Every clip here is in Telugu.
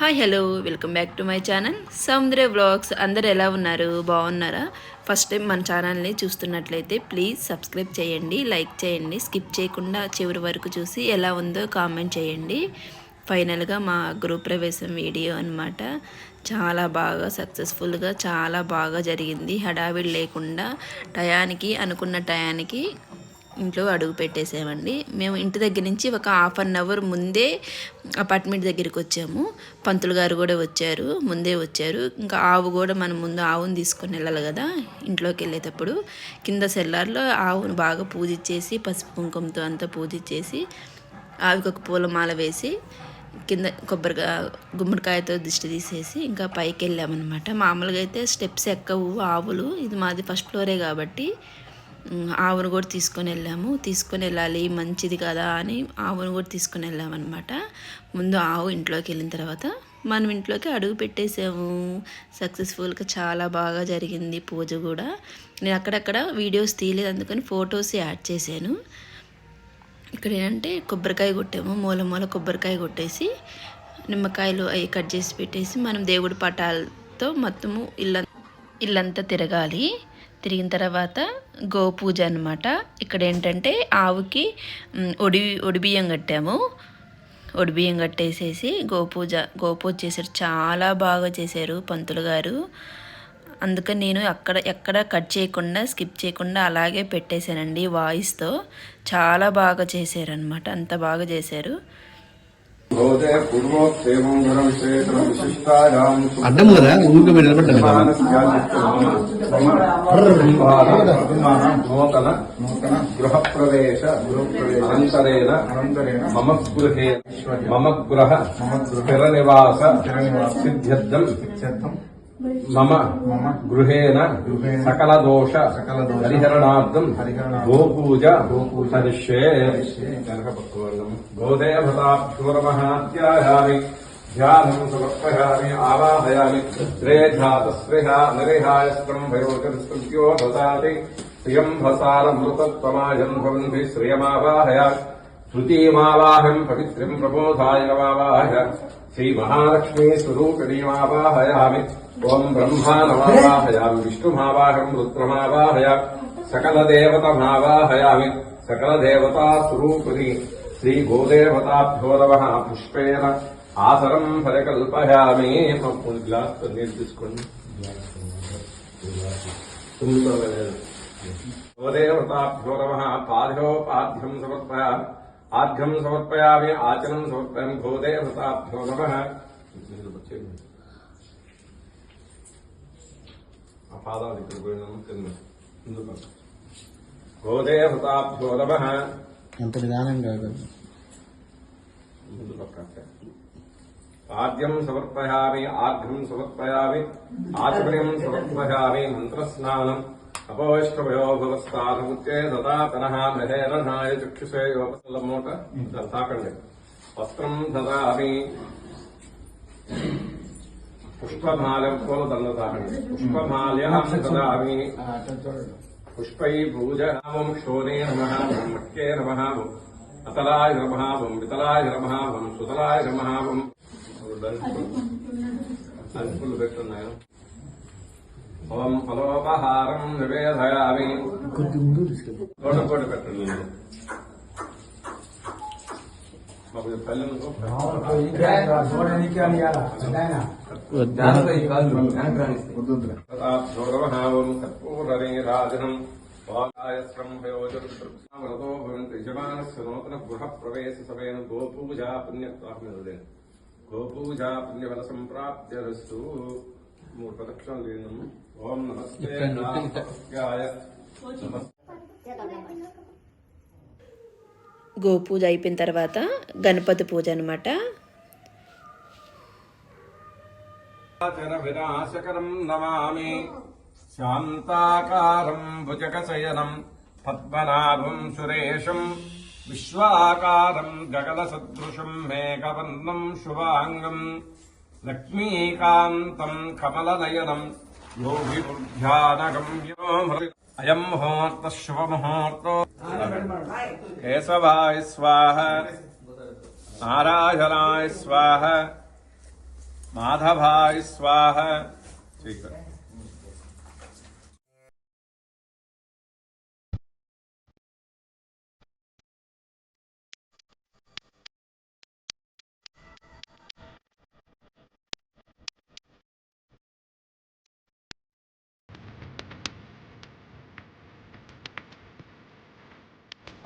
Hi hello welcome back to my channel Soundarya blogs అందరు ఎలా ఉన్నారు? బాగున్నారా? ఫస్ట్ టైం మన ఛానల్ని చూస్తున్నట్లయితే ప్లీజ్ సబ్స్క్రైబ్ చేయండి లైక్ చేయండి స్కిప్ చేయకుండా చివరి వరకు చూసి ఎలా ఉందో కామెంట్ చేయండి. ఫైనల్గా మా గ్రూప్ ప్రవేశం వీడియో అన్నమాట. చాలా బాగా సక్సెస్ఫుల్గా చాలా బాగా జరిగింది. హడావిడి లేకుండా టయానికి అనుకున్న టయానికి ఇంట్లో అడుగు పెట్టేసామండి. మేము ఇంటి దగ్గర నుంచి ఒక హాఫ్ అన్ అవర్ ముందే అపార్ట్మెంట్ దగ్గరికి వచ్చాము. పంతులు గారు కూడా వచ్చారు ముందే వచ్చారు. ఇంకా ఆవు కూడా మనం ముందు ఆవును తీసుకొని వెళ్ళాలి కదా ఇంట్లోకి వెళ్ళేటప్పుడు. కింద సెల్లార్లో ఆవును బాగా పూజించేసి పసుపు కుంకుమతో అంతా పూజించేసి ఆవికి ఒక పూలమాల వేసి కింద కొబ్బరికాయ గుమ్మడికాయతో దిష్టి తీసేసి ఇంకా పైకి వెళ్ళామన్నమాట. మామూలుగా అయితే స్టెప్స్ ఎక్కవు ఆవులు. ఇది మాది ఫస్ట్ ఫ్లోరే కాబట్టి ఆవును కూడా తీసుకొని వెళ్ళాము. తీసుకొని వెళ్ళాలి మంచిది కదా అని ఆవును కూడా తీసుకొని వెళ్ళామన్నమాట ముందు ఆవు ఇంట్లోకి వెళ్ళిన తర్వాత మనం ఇంట్లోకి అడుగు పెట్టేసాము సక్సెస్ఫుల్గా చాలా బాగా జరిగింది పూజ కూడా. నేను అక్కడక్కడ వీడియోస్ తీయలేదు అందుకని ఫొటోస్ యాడ్ చేశాను. ఇక్కడ ఏంటంటే కొబ్బరికాయ కొట్టాము మూల మూల కొబ్బరికాయ కొట్టేసి నిమ్మకాయలు అవి కట్ చేసి పెట్టేసి మనం దేవుడి పటాలతో మొత్తము ఇల్లు ఇల్లంతా తిరగాలి. తిరిగిన తర్వాత గోపూజ అనమాట ఇక్కడ ఏంటంటే ఆవుకి ఒడి ఒడిబియ్యం కట్టాము. ఒడిబియ్యం కట్టేసేసి గోపూజ గోపూజ చేశారు. చాలా బాగా చేశారు పంతులు గారు. అందుకని నేను అక్కడ ఎక్కడ కట్ చేయకుండా స్కిప్ చేయకుండా అలాగే పెట్టేశానండి వాయిస్తో. చాలా బాగా చేశారనమాట అంత బాగా చేశారు. భవతే పూర్వోక్తేవం గుణవిశేషణ విశిష్టాయాం అడ్డం కదా? ఊరికి మీరు. నూతన నూతన గృహ ప్రవేశ గృహ అనంతరేణ అనంతరేణ మమ గృహే మమ గృహ మమ స్థిర నివాస సిద్ధ్యర్థం. సిద్ధ్యర్థం. मम गृहेण सकलदोष हरिहरणार्थं गोपूजा हरिष्ये गोदेवताभ्योरमहाध्यायामि ध्यानं समर्पयामि आवाहयामि त्रेधातस्रिहा नरिहायस्त्रं भसाति भवन्ति श्रियमावाहय। श्रुतीमावाहम् पवित्रिम् प्रबोधाय ఓం బ్రహ్మానమావాహయామి విష్ణుమావాహం రుద్రమావాహయ సకలదేవతమావాహయామి సకలదేవతా స్వరూపిణి శ్రీ గోదేవతాభ్యో నమః పుష్పేన ఆసరం పరికల్పయామి గ్లాస్ నీళ్ళు తీసుకోండి. గోదేవతాభ్యో నమః పాద్యోపాద్యం సమర్పయామి। ఆద్యం సమర్పయామి ఆచనం సమర్పయామి గోదేవతాభ్యో నమః ఆ పాదాలు ఇక్కడ పోయినాము కింద ముందుకు గోదేవతాభ్యో నమః ఎంత నిదానంగా ముందు పక్క ఆద్యం సమర్పయామి ఆర్ఘ్యం సమర్పయామి ఆచమనం సమర్పయామి మంత్రస్నానం. అపవిష్టమయో భవస్థానముచ్చే దదాతనః మహేరనాయ చక్షుషే యోపలమూట తాకండి. వస్త్రం దదామి పుష్పమాల్యం పూలదండ తాకండి. పుష్పమాల్యం దదామి పుష్పై పూజామం క్షోరే నమ బ్రహ్మక్యే నమ అతలాయ నమ వం వితలాయ నమ వం సుతలాయ నమ. వం సంచులు పెట్టున్నాను ఓం ఫలోపహారం నివేదయామి. కొద్ది ముందు తీసుకెళ్ళి. తోటకోటి పెట్టండి. కర్పూరనీరాజనం వాగాయస్రం భయోజృతో భవంతి. యజమానస్య నూతన గృహ ప్రవేశ సమయన గోపూజా పుణ్యత్వాహమిదే గోపూజా పుణ్యఫల సంప్రాప్త్యరస్తు. మూడు ప్రదక్షిణలు లేను ఓం నమస్తే గోపూజ అయిపోయిన తర్వాత గణపతి పూజ అనమాట వినాశకరం నమామి. శాంతాకారం భుజగశయనం పద్మనాభం సురేశం విశ్వాకారం గగన సదృశం మేఘవర్ణం శుభాంగం. లక్ష్మీకాంతం కమలనయనం अयम् मुहूर्तः शुभमुहूर्तो केशवाय स्वाह नारायणाय स्वाह माधवाय स्वाह। ठीक है।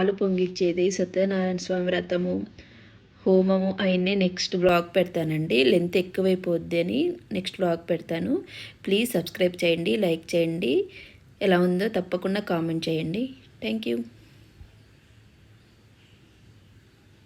పాలు పొంగిచ్చేది సత్యనారాయణ స్వామి వ్రతము హోమము అవన్నీ నెక్స్ట్ బ్లాగ్ పెడతానండి. లెంత్ ఎక్కువైపోద్ది అని నెక్స్ట్ బ్లాగ్ పెడతాను. ప్లీజ్ సబ్స్క్రైబ్ చేయండి లైక్ చేయండి. ఎలా ఉందో తప్పకుండా కామెంట్ చేయండి. Thank you.